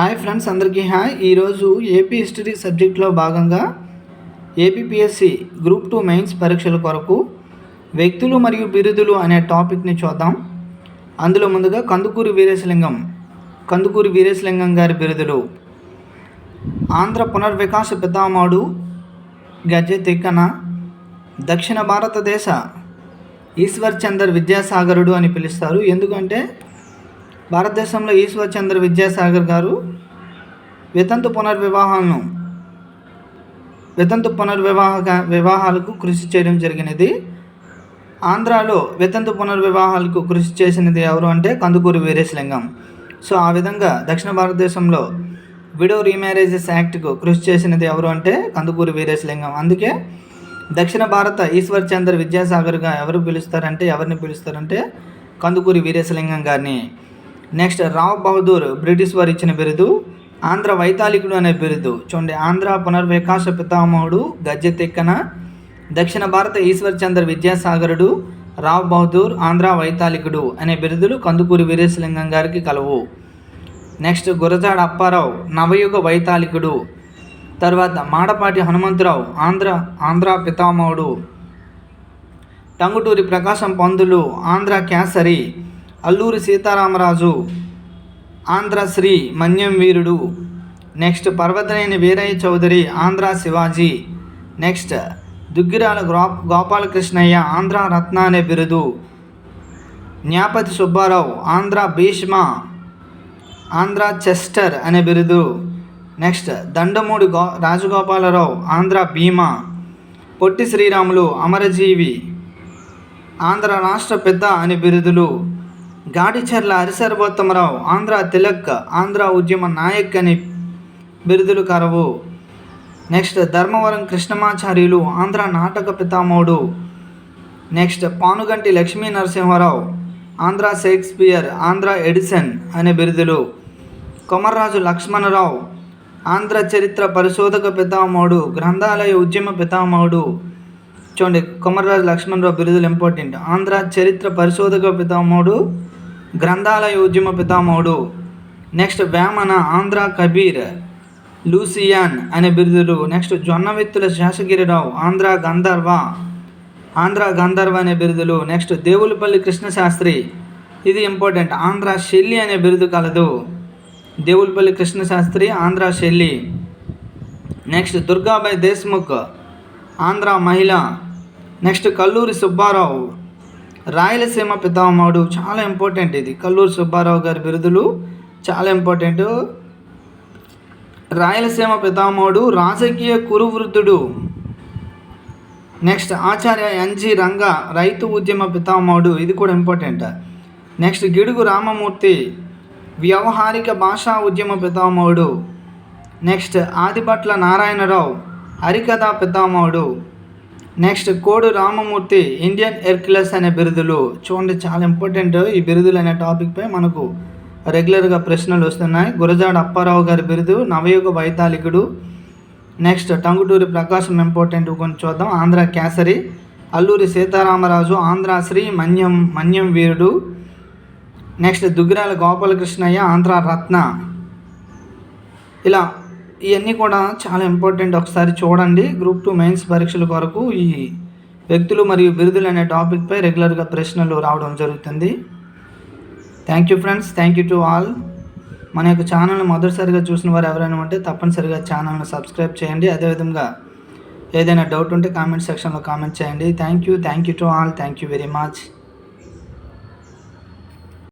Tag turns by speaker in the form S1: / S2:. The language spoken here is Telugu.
S1: హాయ్ ఫ్రెండ్స్ అందరికీ హాయ్. ఈరోజు ఏపీ హిస్టరీ సబ్జెక్ట్లో భాగంగా ఏపీపీఎస్సి గ్రూప్ టూ మెయిన్స్ పరీక్షల కొరకు వ్యక్తులు మరియు బిరుదులు అనే టాపిక్ని చూద్దాం. అందులో ముందుగా కందుకూరి వీరేశలింగం కందుకూరి వీరేశలింగం గారి బిరుదులు. ఆంధ్ర పునర్వికాస పితామహుడు గజె తిక్కన దక్షిణ భారతదేశ ఈశ్వర్ చందర్ విద్యాసాగరుడు అని పిలుస్తారు. ఎందుకంటే భారతదేశంలో ఈశ్వర్ చంద్ర విద్యాసాగర్ గారు వితంతు పునర్వివాహాలను వితంతు పునర్వివాహ వివాహాలకు కృషి చేయడం జరిగినది. ఆంధ్రాలో వితంతు పునర్వివాహాలకు కృషి చేసినది ఎవరు అంటే కందుకూరి వీరేశలింగం. సో ఆ విధంగా దక్షిణ భారతదేశంలో విడో రీమ్యారేజెస్ యాక్ట్కు కృషి చేసినది ఎవరు అంటే కందుకూరి వీరేశలింగం. అందుకే దక్షిణ భారత ఈశ్వర్ చంద్ర విద్యాసాగర్గా ఎవరు పిలుస్తారంటే ఎవరిని పిలుస్తారంటే కందుకూరి వీరేశలింగం గారిని. నెక్స్ట్ రావ్ బహదూర్ బ్రిటిష్ వారు ఇచ్చిన బిరుదు ఆంధ్ర వైతాళికుడు అనే బిరుదు. చూడండి ఆంధ్ర పునర్వికాస పితామహుడు గజ్జెతెక్కన దక్షిణ భారత ఈశ్వర్ చంద్ర విద్యాసాగరుడు రావ్ బహదూర్ ఆంధ్ర వైతాళికుడు అనే బిరుదులు కందుకూరి వీరేశలింగం గారికి కలవు. నెక్స్ట్ గురజాడ అప్పారావు నవయుగ వైతాళికుడు. తర్వాత మాడపాటి హనుమంతరావు ఆంధ్ర ఆంధ్ర పితామహుడు. టంగుటూరి ప్రకాశం పందులు ఆంధ్ర క్యాసరి అల్లూరి సీతారామరాజు ఆంధ్రశ్రీ మన్యం వీరుడు నెక్స్ట్ పర్వతనేని వీరయ్య చౌదరి ఆంధ్ర శివాజీ నెక్స్ట్ దుగ్గిరాల గో గోపాలకృష్ణయ్య ఆంధ్ర రత్న అనే బిరుదు న్యాపతి సుబ్బారావు ఆంధ్ర భీష్మ ఆంధ్ర చెస్టర్ అనే బిరుదు నెక్స్ట్ దండమూడి గో రాజగోపాలరావు ఆంధ్ర భీమా పొట్టి శ్రీరాములు అమరజీవి ఆంధ్ర రాష్ట్ర పెద్ద అనే బిరుదులు గాడిచెర్ల హరిసర్వోత్తమరావు ఆంధ్ర తిలక్ ఆంధ్ర ఉద్యమ నాయక్ అని బిరుదులు కరవు. నెక్స్ట్ ధర్మవరం కృష్ణమాచార్యులు ఆంధ్ర నాటక పితామహుడు. Next Panuganti Lakshmi Narasimharao Andhra Shakespeare Andhra Edison అనే బిరుదులు. కొమర్రాజు లక్ష్మణరావు ఆంధ్ర చరిత్ర పరిశోధక పితామహుడు గ్రంథాలయ ఉద్యమ పితామహుడు. చూడండి కొమర్రాజు లక్ష్మణరావు బిరుదులు ఇంపార్టెంట్. ఆంధ్ర చరిత్ర పరిశోధక పితామహుడు గ్రంథాలయ ఉద్యమ పితామహుడు. నెక్స్ట్ వేమన ఆంధ్ర కబీర్ లూసియాన్ అనే బిరుదులు. నెక్స్ట్ జొన్నవిత్తుల శేషగిరిరావు ఆంధ్ర గంధర్వ ఆంధ్ర గంధర్వ అనే బిరుదులు. నెక్స్ట్ దేవులపల్లి కృష్ణశాస్త్రి. ఇది ఇంపార్టెంట్. ఆంధ్ర శెల్లి అనే బిరుదు కలదు. దేవులపల్లి కృష్ణశాస్త్రి ఆంధ్ర శెల్లి నెక్స్ట్ దుర్గాబాయ్ దేశ్ముఖ్ ఆంధ్ర మహిళ. నెక్స్ట్ కల్లూరి సుబ్బారావు రాయలసీమ పితామహుడు చాలా ఇంపార్టెంట్ ఇది. కల్లూరు సుబ్బారావు గారి బిరుదులు చాలా ఇంపార్టెంట్ రాయలసీమ పితామహుడు రాజకీయ కురువృద్ధుడు. నెక్స్ట్ ఆచార్య ఎన్జి రంగ రైతు ఉద్యమ పితామహుడు ఇది కూడా ఇంపార్టెంట్ నెక్స్ట్ గిడుగు రామమూర్తి వ్యవహారిక భాషా ఉద్యమ పితామహుడు. నెక్స్ట్ ఆదిపట్ల నారాయణరావు హరికథ పితామహుడు. Next code Ramamurthy Indian Hercules అనే బిరుదులు. చూడండి చాలా ఇంపార్టెంట్ ఈ బిరుదులు అనే టాపిక్పై మనకు రెగ్యులర్గా ప్రశ్నలు వస్తున్నాయి. గురజాడ అప్పారావు గారి బిరుదు నవయుగ వైతాళికుడు. నెక్స్ట్ టంగుటూరి ప్రకాశం ఇంపార్టెంట్ కొన్ని చూద్దాం. ఆంధ్ర కేసరి అల్లూరి సీతారామరాజు ఆంధ్ర శ్రీ మన్యం మన్యం వీరుడు. నెక్స్ట్ దుగ్గిరాల గోపాలకృష్ణయ్య ఆంధ్ర రత్న. ఇలా ఇవన్నీ కూడా చాలా ఇంపార్టెంట్ ఒకసారి చూడండి గ్రూప్ టూ మెయిన్స్ పరీక్షల కొరకు ఈ వ్యక్తులు మరియు బిరుదులు అనే టాపిక్పై రెగ్యులర్గా ప్రశ్నలు రావడం జరుగుతుంది. Thank you friends thank you to all మన యొక్క ఛానల్ని మొదటిసారిగా చూసిన వారు ఎవరైనా ఉంటే తప్పనిసరిగా ఛానల్ని సబ్స్క్రైబ్ చేయండి. అదేవిధంగా ఏదైనా డౌట్ ఉంటే కామెంట్ సెక్షన్లో కామెంట్ చేయండి. Thank you thank you to all thank you very much